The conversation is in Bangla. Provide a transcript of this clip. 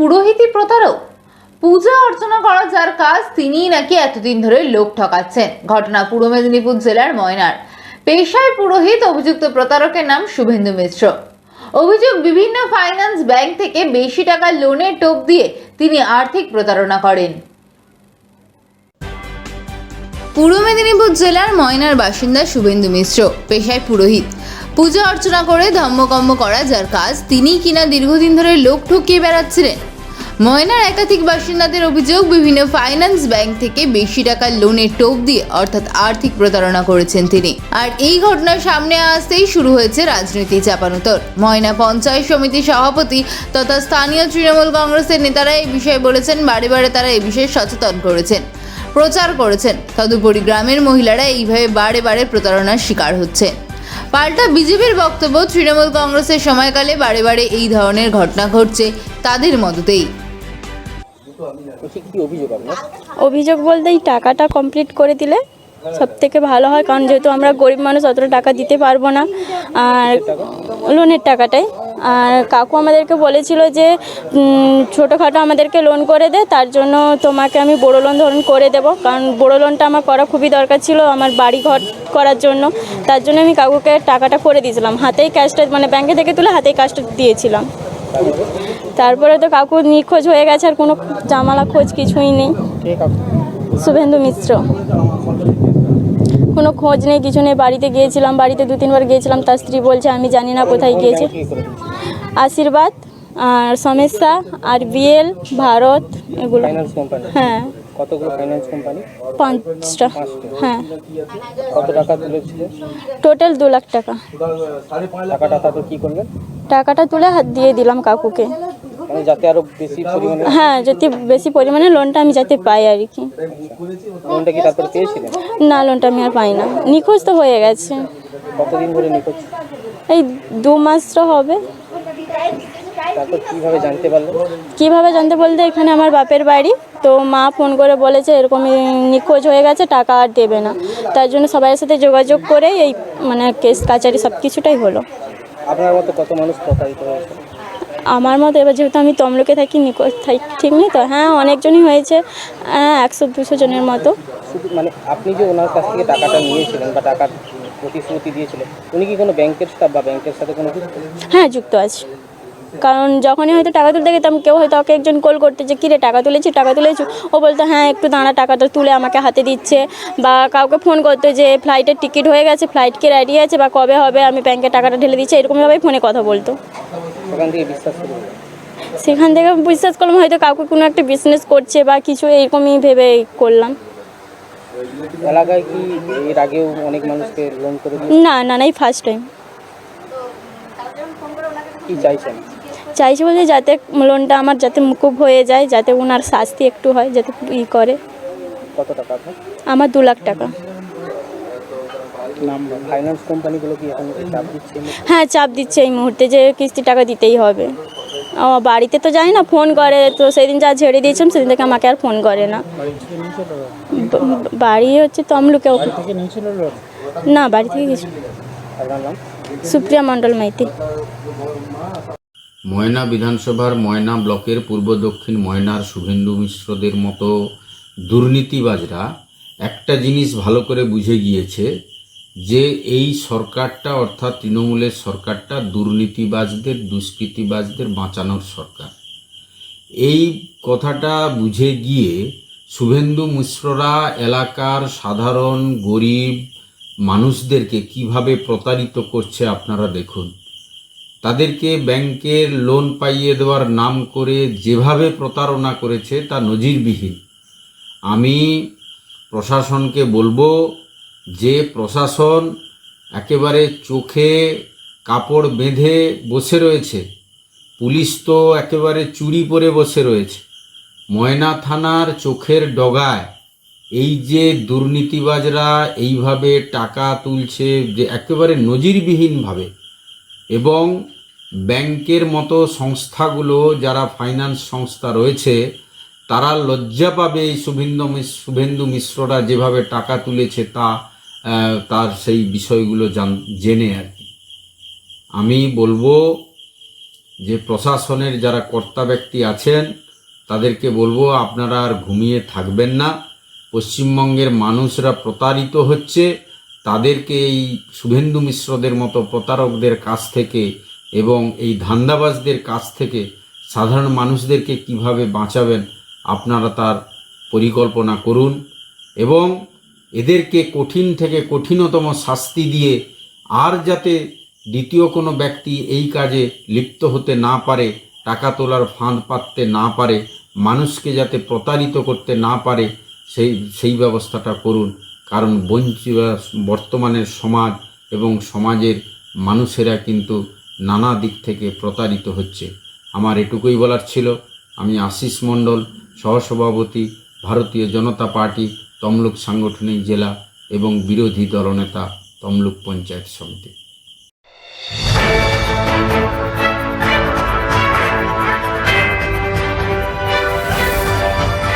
পুরোহিতি প্রতারক? পূজা অর্চনা করা যার কাজ, তিনিই নাকি এতদিন ধরে লোক ঠকাচ্ছেন। ঘটনা পূর্ব মেদিনীপুর জেলার ময়নার। পেশায় পুরোহিত, অভিযুক্ত প্রতারকের নাম শুভেন্দু মিশ্র। অভিযোগ, বিভিন্ন ফাইন্যান্স ব্যাংক থেকে বেশি টাকা লোনের টোপ দিয়ে তিনি আর্থিক প্রতারণা করেন। পূর্ব মেদিনীপুর জেলার ময়নার বাসিন্দা শুভেন্দু মিশ্র, পেশায় পুরোহিত। পূজা অর্চনা করে ধর্মকর্ম করা যার কাজ তিনি কিনা দীর্ঘদিন ধরে লোক ঠকিয়ে বেড়াচ্ছিলেন। ময়নার একাধিক বাসিন্দাদের অভিযোগ, বিভিন্ন ফাইন্যান্স ব্যাংক থেকে বেশি টাকা লোনের টোপ দিয়ে অর্থাৎ আর্থিক প্রতারণা করেছেন তিনি। আর এই ঘটনার সামনে আসতেই শুরু হয়েছে রাজনীতি চাপানোতর। ময়না পঞ্চায়েত সমিতির সভাপতি তথা স্থানীয় তৃণমূল কংগ্রেসের নেতারা এই বিষয়ে বলেছেন, বারে বারে তারা এই বিষয়ে সচেতন করেছেন, প্রচার করেছেন। তদুপরি গ্রামের মহিলারা এইভাবে বারে বারে প্রতারণার শিকার হচ্ছে পাল্টা বিজেপির বক্তব্য, তৃণমূল কংগ্রেসের সময়কালে বারে বারে এই ধরনের ঘটনা ঘটছে তাদের মদতেই। অভিযোগ বলতে এই টাকাটা কমপ্লিট করে দিলে সব থেকে ভালো হয় কারণ যেহেতু আমরা গরিব মানুষ অতটা টাকা দিতে পারব না। আর লোনের টাকাটাই। আর কাকু আমাদেরকে বলেছিল যে ছোটোখাটো আমাদেরকে লোন করে দে তার জন্য তোমাকে আমি বড় লোন ধরুন করে দেব কারণ বড় লোনটা আমার করা খুবই দরকার ছিল আমার বাড়ি ঘর করার জন্য। তার জন্য আমি কাকুকে টাকাটা করে দিয়েছিলাম হাতেই ক্যাশটা মানে ব্যাংকে থেকে তুলে হাতেই কাজটা দিয়েছিলাম। তারপরে তো কাকু নিখোঁজ হয়ে গেছে আর কোনো জামালা খোঁজ কিছুই নেই। শুভেন্দু মিশ্র। কোনো খোঁজ নেই কিছু নেই। বাড়িতে গিয়েছিলাম বাড়িতে দু তিনবার গিয়েছিলাম। তার স্ত্রী বলছে আমি জানি না কোথায় গিয়েছে। আশীর্বাদ আর সমস্যা আর বিএল ভারত এগুলো। হ্যাঁ। কতগুলো ফাইন্যান্স কোম্পানি পাঁচটা। হ্যাঁ। কত টাকা তুলেছিল? টোটাল দু লাখ টাকা। টাকাটা কি করলেন? টাকাটা তুলে হাত দিয়ে দিলাম কাকুকে। মানে যাতে আরও বেশি পরিমাণে হ্যাঁ যাতে বেশি পরিমাণে লোনটা আমি যাতে পাই আর কি। লোনটা কি তারপর পেয়েছিলেন? না লোনটা আমি আর পাই না। নিখোঁজ তো হয়ে গেছে। কতদিন ধরে নিখোঁজ? এই দু মাস তো হবে। তারপর কীভাবে জানতে পারলেন? কীভাবে জানতে বলতে এখানে আমার বাপের বাড়ি। তো মা ফোন করে বলেছে এরকম নিখোঁজ হয়ে গেছে টাকা আর দেবে না। তার জন্য সবাই সাথে যোগাযোগ করে এই মানে কেস কাচারি সব কিছুটাই হলো। আপনার মতো কত মানুষ প্রতারিত হয়েছে? আমার মতো এবার যেহেতু আমি তমলুকে থাকি নিকট ঠিক নেই তো? হ্যাঁ অনেকজনই হয়েছে। হ্যাঁ একশো দুশো জনের মতো। মানে আপনি যে ওনার কাছ থেকে টাকাটা নিয়েছিলেন বা টাকার প্রতিশ্রুতি দিয়েছিলেন উনি কি কোনো ব্যাংকের স্টাফ বা ব্যাংকের সাথে কোনো হ্যাঁ যুক্ত আছে। কারণ যখনই হয়তো টাকা তুলতে গেতাম কেউ হয়তো ওকে একজন কল করতে যে কিরে টাকা তুলেছি টাকা তুলেছি? ও বলতো হ্যাঁ একটু দাঁড়া টাকাটা তুলে আমাকে হাতে দিচ্ছে। বা কাউকে ফোন করতো যে ফ্লাইটের টিকিট হয়ে গেছে ফ্লাইট কি রেডি আছে বা কবে হবে আমি ব্যাংকে টাকাটা ঢেলে দিচ্ছি। এরকমভাবেই ফোনে কথা বলতো। সেখান থেকে বিশ্বাস করলাম হয়তো কাউকে কোনো একটা বিজনেস করছে বা কিছু এরকমই ভেবে করলাম। এলাকায় কি এর আগেও অনেক মানুষকে লোন করে না না না এই ফার্স্ট টাইম কি চাইছেন? চাইছি বলতে যাতে লোনটা আমার যাতে মুকুব হয়ে যায় যাতে ওনার শাস্তি একটু হয় যাতে ই করে। কত টাকা আমার দু লাখ টাকা। ফাইন্যান্স কোম্পানিগুলো কি এখন চাপ দিচ্ছে? হ্যাঁ চাপ দিচ্ছে এই মুহূর্তে যে কিস্তি টাকা দিতেই হবে। ও বাড়িতে তো যাই না ফোন করে তো সেদিন যা ঝেড়ে দিয়েছিলাম সেদিন থেকে আমাকে আর ফোন করে না। বাড়ি হচ্ছে তমলুকে। না বাড়ি থেকে কিছু সুপ্রিয়া মণ্ডল মাইতি। ময়না বিধানসভার ময়না ব্লকের পূর্ব দক্ষিণ ময়নার শুভেন্দু মিশ্রদের মতো দুর্নীতিবাজরা একটা জিনিস ভালো করে বুঝে গিয়েছে, যে এই সরকারটা অর্থাৎ তৃণমূলের সরকারটা দুর্নীতিবাজদের, দুষ্কৃতিবাজদের বাঁচানোর সরকার। এই কথাটা বুঝে গিয়ে শুভেন্দু মিশ্ররা এলাকার সাধারণ, গরিব মানুষদেরকে কীভাবে প্রতারিত করছে আপনারা দেখুন। তাদেরকে ব্যাংকের লোন পাইয়ে দেওয়ার নাম করে যেভাবে প্রতারণা করেছে তা নজিরবিহীন। আমি প্রশাসনকে বলব যে প্রশাসন একেবারে চোখে কাপড় বেঁধে বসে রয়েছে। পুলিশ তো একেবারে চুরি পরে বসে রয়েছে। ময়না থানার চোখের ডগায় এই যে দুর্নীতিবাজরা এইভাবে টাকা তুলছে যে একেবারে নজিরবিহীনভাবে। এবং ব্যাংকের মতো সংস্থাগুলো যারা ফাইন্যান্স সংস্থা রয়েছে, তারা লজ্জা পাবে এই শুভেন্দু শুভেন্দু মিশ্ররা যেভাবে টাকা তুলেছে তা তার সেই বিষয়গুলো জান, জেনে আর কি। আমি বলব যে প্রশাসনের যারা কর্তা ব্যক্তি আছেন, তাদেরকে বলব আপনারা আর ঘুমিয়ে থাকবেন না। পশ্চিমবঙ্গের মানুষরা প্রতারিত হচ্ছে। তাদেরকে এই শুভেন্দু মিশ্রদের মতো প্রতারকদের কাছ থেকে এবং এই ধান্দাবাজদের কাছ থেকে সাধারণ মানুষদেরকে কীভাবে বাঁচাবেন আপনারা তার পরিকল্পনা করুন এবং এদেরকে কঠিন থেকে কঠিনতম শাস্তি দিয়ে আর যাতে দ্বিতীয় কোনো ব্যক্তি এই কাজে লিপ্ত হতে না পারে, টাকা তোলার ফাঁদ পাততে না পারে, মানুষকে যাতে প্রতারিত করতে না পারে, সেই সেই ব্যবস্থাটা করুন। কারণ বঞ্চিত বর্তমানের সমাজ এবং সমাজের মানুষেরা কিন্তু নানা দিক থেকে প্রতারিত হচ্ছে। আমার এটুকুই বলার ছিল। আমি আশিস মণ্ডল, সহসভাপতি, ভারতীয় জনতা পার্টি, তমলুক সাংগঠনিক জেলা এবং বিরোধী দলনেতা তমলুক পঞ্চায়েত সমিতি।